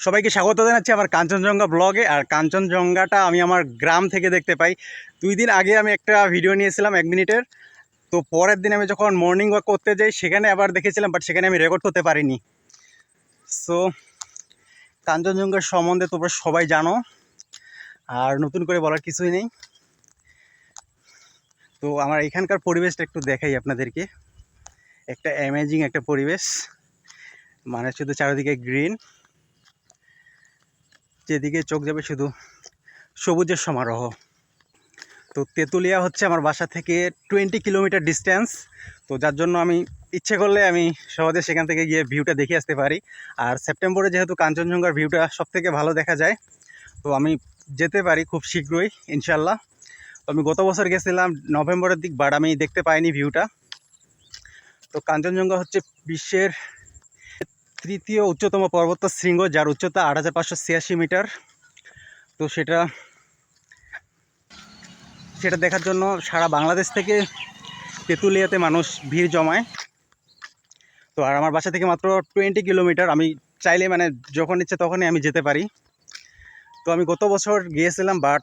সবাইকে স্বাগত জানাচ্ছি আমার কাঞ্চনজঙ্ঘা ব্লগে। আর কাঞ্চনজঙ্ঘাটা আমি আমার গ্রাম থেকে দেখতে পাই। দুই দিন আগে আমি একটা ভিডিও নিয়েছিলাম এক মিনিটের। তো পরের দিন আমি যখন মর্নিং ওয়াক করতে যাই, সেখানে আবার দেখেছিলাম বাট সেখানে আমি রেকর্ড করতে পারিনি। সো কাঞ্চনজঙ্ঘার সম্বন্ধে তোমরা সবাই জানো। আর নতুন করে বলার কিছুই নেই। তো আমার এখানকার পরিবেশটা একটু দেখাই আপনাদেরকে। একটা অ্যামেজিং একটা পরিবেশ। মানে শুধু চারিদিকে গ্রিন যেদিকে চোখ যাবে শুধু সবুজের সমারোহ। তো তেঁতুলিয়া হচ্ছে আমার বাসা থেকে টোয়েন্টি কিলোমিটার ডিস্ট্যান্স তো যার জন্য আমি ইচ্ছে করলে আমি সহজে সেখান থেকে গিয়ে ভিউটা দেখে আসতে পারি। আর সেপ্টেম্বরে যেহেতু কাঞ্চনজঙ্ঘার ভিউটা সব থেকে ভালো দেখা যায়, তো আমি যেতে পারি খুব শীঘ্রই ইনশাল্লাহ তো আমি গত বছর গেছিলাম, নভেম্বরের দিক বাট আমি দেখতে পাইনি ভিউটা। তো কাঞ্চনজঙ্ঘা হচ্ছে বিশ্বের তৃতীয় উচ্চতম পর্বত শৃঙ্গ, যার উচ্চতা আট হাজার পাঁচশো ছিয়াশি মিটার। তো সেটা সেটা দেখার জন্য সারা বাংলাদেশ থেকে তেঁতুলিয়াতে মানুষ ভিড় জমায়। তো আর আমার বাসা থেকে মাত্র টোয়েন্টি কিলোমিটার, আমি চাইলে মানে যখন ইচ্ছে তখনই আমি যেতে পারি। তো আমি গত বছর গিয়েছিলাম, বাট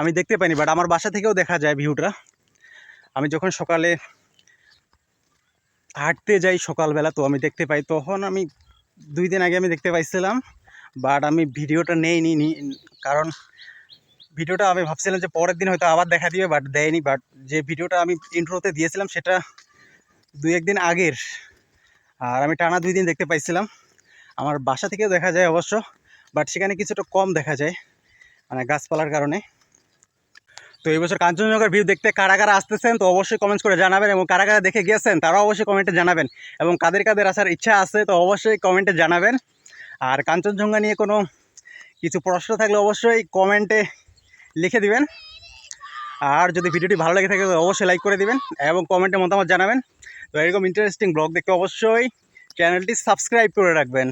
আমি দেখতে পাইনি, বাট আমার বাসা থেকেও দেখা যায় ভিউটা। আমি যখন সকালে হাঁটতে যাই সকালবেলা, তো আমি দেখতে পাই, তখন আমি দুই দিন আগে আমি দেখতে পাইছিলাম বাট আমি ভিডিওটা নেইনি, নি, কারণ ভিডিওটা আমি ভাবছিলাম যে পরের দিন হয়তো আবার দেখা দিবে বাট দেয়নি বাট যে ভিডিওটা আমি ইন্ট্রোতে দিয়েছিলাম, সেটা দুই একদিন আগের। আর আমি টানা দুই দিন দেখতে পাইছিলাম, আমার বাসা থেকেও দেখা যায় অবশ্য বাট সেখানে কিছুটা কম দেখা যায় মানে গাছপালার কারণে। তো এই বছর কাঞ্চনজঙ্ঘার ভিউ দেখতে কারা কারা আসতেছেন তো অবশ্যই কমেন্টস করে জানাবেন এবং কারা কারা দেখে গিয়েছেন তারাও অবশ্যই কমেন্টে জানাবেন এবং কাদের কাদের আসার ইচ্ছা আছে তো অবশ্যই কমেন্টে জানাবেন। আর কাঞ্চনজঙ্ঘা নিয়ে কোনো কিছু প্রশ্ন থাকলে অবশ্যই কমেন্টে লিখে দিবেন। আর যদি ভিডিওটি ভালো লেগে থাকে অবশ্যই লাইক করে দিবেন এবং কমেন্টে মতামত জানাবেন। তো এরকম ইন্টারেস্টিং ব্লগ দেখতে অবশ্যই চ্যানেলটি সাবস্ক্রাইব করে রাখবেন।